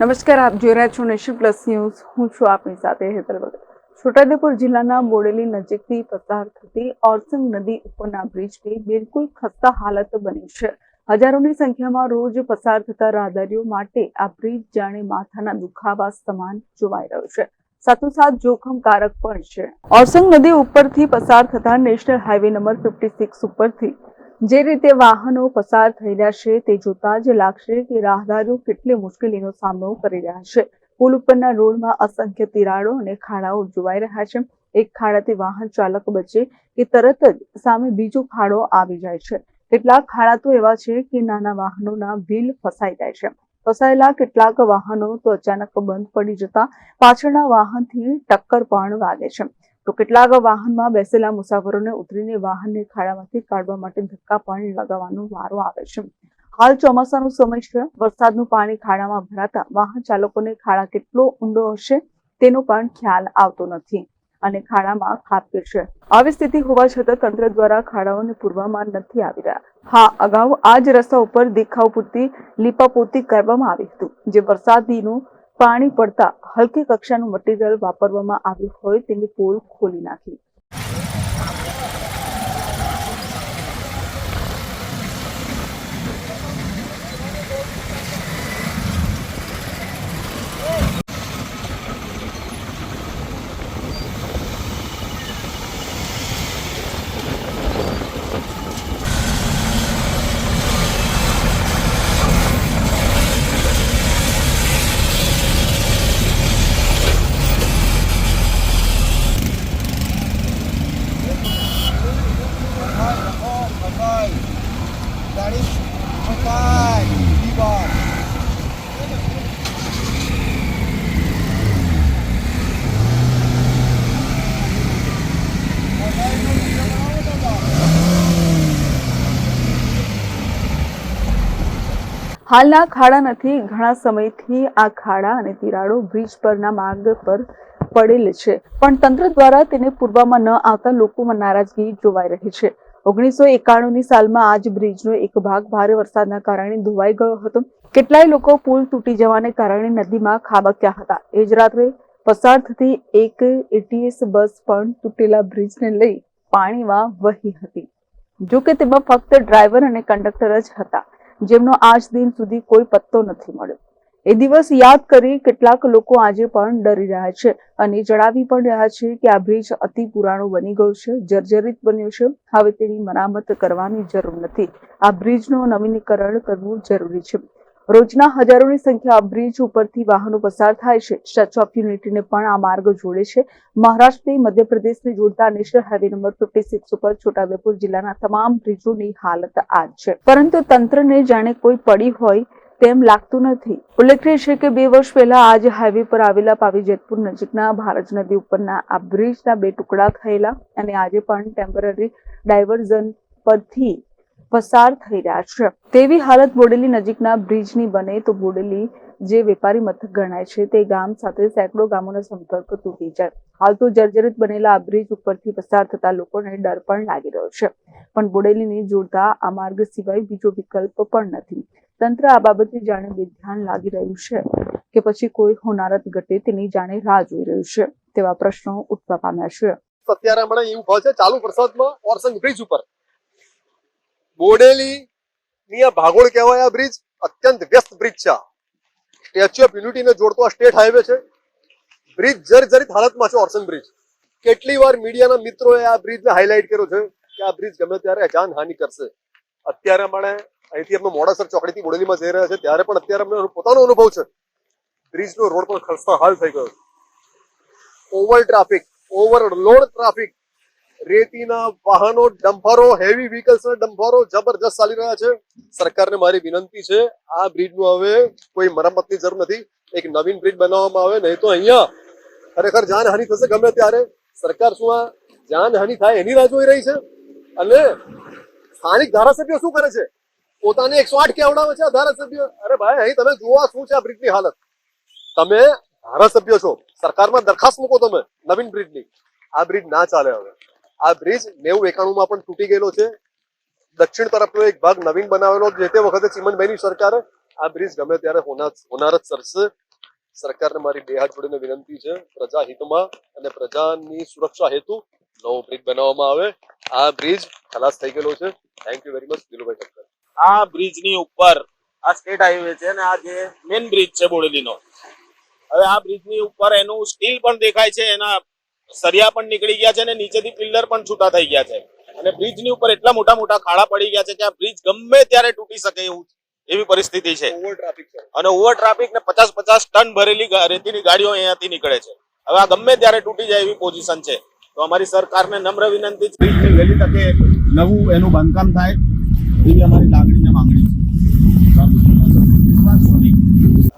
નમસ્કાર, આપ જોઈ રહ્યા છો નેશન પ્લસ ન્યૂઝ. હું છું આપની સાથે હેતલ ભગત. છોટાઉદેપુર જિલ્લાના બોડેલી નજીકથી પસાર થતી ઓરસંગ નદી ઉપરના બ્રિજની બિલકુલ ખસ્તા હાલત બની છે. હજારોની સંખ્યામાં રોજ પસાર થતા રાહદારીઓ માટે આ બ્રિજ જાણે માથાના દુખાવા સમાન જોવાઈ રહ્યો છે. સાથોસાથ જોખમકારક પણ છે. ઓરસંગ નદી ઉપરથી પસાર થતા national highway number fifty six ઉપરથી જે રીતે વાહનો પસાર થઈ રહ્યા છે, તે જોતા જ લાગશે કે રાહદારીઓ કેટલી મુશ્કેલીનો સામનો કરી રહ્યા છે. પુલ ઉપરના રોડમાં અસંખ્ય તિરાડો અને ખાડાઓ જોવાઈ રહ્યા છે. એક ખાડાથી વાહન ચાલક બચે કે તરત જ સામે બીજો ખાડો આવી જાય છે. કેટલાક ખાડા તો એવા છે કે નાના વાહનોના વ્હીલ ફસાઈ જાય છે. ફસાયેલા કેટલાક વાહનો તો અચાનક બંધ પડી જતા પાછળના વાહનથી ટક્કર પણ વાગે છે. તો કેટલાક વાહનમાં બેસેલા મુસાફરોને ઉતરીને વાહનને ખાડામાંથી કાઢવા માટે ધક્કા પણ લગાવવાનો વારો આવે છે. હાલ ચોમાસાનો સમય છે. વરસાદનું પાણી ખાડામાં ભરાતા વાહન ચાલકોને ખાડા કેટલો ઊંડો હશે તેનો પણ ખ્યાલ આવતો નથી અને ખાડામાં ખાબકે છે. આવી સ્થિતિ હોવા છતાં તંત્ર દ્વારા ખાડાઓને પૂરવામાં નથી આવી રહ્યા. હા, અગાઉ આ જ રસ્તા ઉપર દેખાવ પૂરતી લીપાપોતી કરવામાં આવી હતું, જે વરસાદીનું પાણી પડતા હલકી કક્ષાનું મટીરીયલ વાપરવામાં આવ્યું હોય તેની પોલ ખોલી નાખી. હાલના ખાડા નથી, ઘણા સમયથી આ ખાડા અને તિરાડો બ્રિજ પરના માર્ગ પર પડેલ છે. પણ તંત્ર દ્વારા તેને પૂરવામાં ન આવતા લોકોમાં નારાજગી જોવાઈ રહી છે. ઓગણીસો એકાણુંની સાલમાં આ જ બ્રિજનો એક ભાગ ભારે વરસાદના કારણે ધોવાઈ ગયો હતો. કેટલાય લોકો પુલ તૂટી જવાને કારણે નદીમાં ખાબક્યા હતા. એ જ રાત્રે પસાર થતી એક એટીએસ બસ પણ તૂટેલા બ્રિજને લઈ પાણીમાં વહી હતી. જો કે તેમાં ફક્ત ડ્રાઈવર અને કંડક્ટર જ હતા. જેમનો આજ દિન સુધી કોઈ પત્તો નથી મળ્યો. એ દિવસ યાદ કરી કેટલાક લોકો આજે પણ ડરી રહ્યા છે અને જણાવી પણ રહ્યા છે કે આ બ્રિજ અતિ પુરાણો બની ગયો છે, જર્જરિત બન્યો છે. હવે તેની મરામત કરવાની જરૂર નથી. આ બ્રિજનું નવીનીકરણ કરવું જરૂરી છે. રોજના હજારોની સંખ્યા બ્રિજ ઉપરથી વાહનો પસાર થાય છે. સ્ટેચ્યુ ઓફ યુનિટીને પણ આ માર્ગ જોડે છે. મહારાષ્ટ્રથી મધ્યપ્રદેશને જોડતા national highway number fifty six ઉપર છોટાઉદેપુર જિલ્લાના તમામ બ્રિજોની હાલત આ છે. પરંતુ તંત્રને જાણે કોઈ પડી હોય તેમ લાગતું નથી. ઉલ્લેખનીય છે કે બે વર્ષ પહેલા આજ હાઈવે પર આવેલા પાવી જેતપુર નજીકના ભારત નદી ઉપરના આ બ્રિજના બે ટુકડા થયેલા અને આજે પણ ટેમ્પરરી ડાયવર્ઝન પરથી પસાર થઈ રહ્યા છે. તેવી હાલત બોડેલી નજીકના બ્રિજની બને તો બોડેલી જે વેપારી મથક ગણાય છે, તે ગામ સાથે સેંકડો ગામોનો સંપર્ક તૂટી જાય. હાલ તો જર્જરિત બનેલા આ બ્રિજ ઉપરથી પસાર થતા લોકોને ડર પણ લાગી રહ્યો છે. પણ બોડેલીને જોડતા આ માર્ગ સિવાય બીજો વિકલ્પ પણ નથી. તંત્ર આ બાબતે જાણે બેધ્યાન લાગી રહ્યું છે કે પછી કોઈ હોનારત ઘટે તેની જાણે રાહ જોઈ રહ્યું છે, તેવા પ્રશ્નો ઉઠવા પામ્યા છે. અત્યારે હમણાં એવું છે, ચાલુ વરસાદમાં ઓરસંગ બ્રિજ ઉપર. બોડેલી ની આ ભાગોળ કહેવાય આ બ્રિજ અત્યંત વ્યસ્ત બ્રિજ છે. સ્ટેચ્યુ ઓફ યુનિટીને જોડતો આ સ્ટેટ હાઈવે છે. બ્રિજ જર્જરિત હાલતમાં છે ઓર્સન બ્રિજ. કેટલી વાર મીડિયાના મિત્રોએ આ બ્રિજને હાઇલાઇટ કર્યો છે કે આ બ્રિજ ગમે ત્યારે જાનહાનિ કરશે. અત્યારે મને અહીંથી અમે મોડાસર ચોકડીથી બોડેલીમાં જઈ રહ્યા છે. ત્યારે પણ અત્યારે અમને પોતાનો અનુભવ છે. બ્રિજનો રોડ પણ ખસ્તા હાલ થઈ ગયો ઓવર ટ્રાફિક ઓવરલોડ ટ્રાફિક રેતીના વાહનો ડમ્પરો હેવી વ્હીકલ્સ ડમ્પરો જબરજસ્ત ચાલી રહ્યા છે. સરકારને મારી વિનંતી છે, આ બ્રિજનું હવે કોઈ મરમ્મતની જરૂર નથી. એક નવીન બ્રિજ બનાવવામાં આવે, નહીં તો અહીંયા ખરેખર જાનહાનિ થશે ગમે ત્યારે. સરકાર શું આ જાનહાનિ થાય એની રાહ જોઈ રહી છે? અને સ્થાનિક ધારાસભ્યો શું કરે છે? પોતાને એકસો આઠ કેવડાવે છે આ ધારાસભ્યો? અરે ભાઈ, અહીં તમે જોવા શું છે આ બ્રિજની હાલત. તમે ધારાસભ્યો છો, સરકારમાં દરખાસ્ત મૂકો તમે નવીન બ્રિજની. આ બ્રિજ ના ચાલે હવે. આ બ્રિજ નેવું એકાણું માં પણ તૂટી ગયેલો છે. દક્ષિણ તરફનો એક ભાગ નવીન બનાવેલો જે તે વખતે ચીમનભાઈની સરકારે આ બ્રિજ ગમે ત્યારે હોનાર જ સરશે સરકારને મારી બે હાથ જોડીને વિનંતી છે. પ્રજા હિતમાં અને પ્રજાની સુરક્ષા હેતુ નવો બ્રિજ બનાવવામાં આવે. આ બ્રિજ ખલાસ થઈ ગયેલો છે. Thank you very much Dilubhai Thakkar. આ બ્રિજની ઉપર આ સ્ટેટ હાઈવે છે અને આ જે મેઇન બ્રિજ છે બોડેલીનો. હવે આ બ્રિજની ઉપર એનું સ્ટીલ પણ દેખાય છે. એના સરિયા પણ નીકળી ગયા છે અને નીચેથી પિલ્લર પણ છૂટા થઈ ગયા છે. અને બ્રિજની ઉપર એટલા મોટા મોટા ખાડા પડી ગયા છે કે આ બ્રિજ ગમે ત્યારે તૂટી શકે એવું એવી પરિસ્થિતિ છે. ઓવર ટ્રાફિક છે. અને ઓવર ટ્રાફિક ને પચાસ પચાસ ટન ભરેલી રેતીની ગાડીઓ અહીંયાથી નીકળે છે. હવે આ ગમે ત્યારે તૂટી જાય એવી પોઝિશન છે. તો અમારી સરકારને નમ્ર વિનંતી છે. વહેલી તકે નવું એનું બાંધકામ થાય એવી અમારી લાગણી ને માંગણી છે.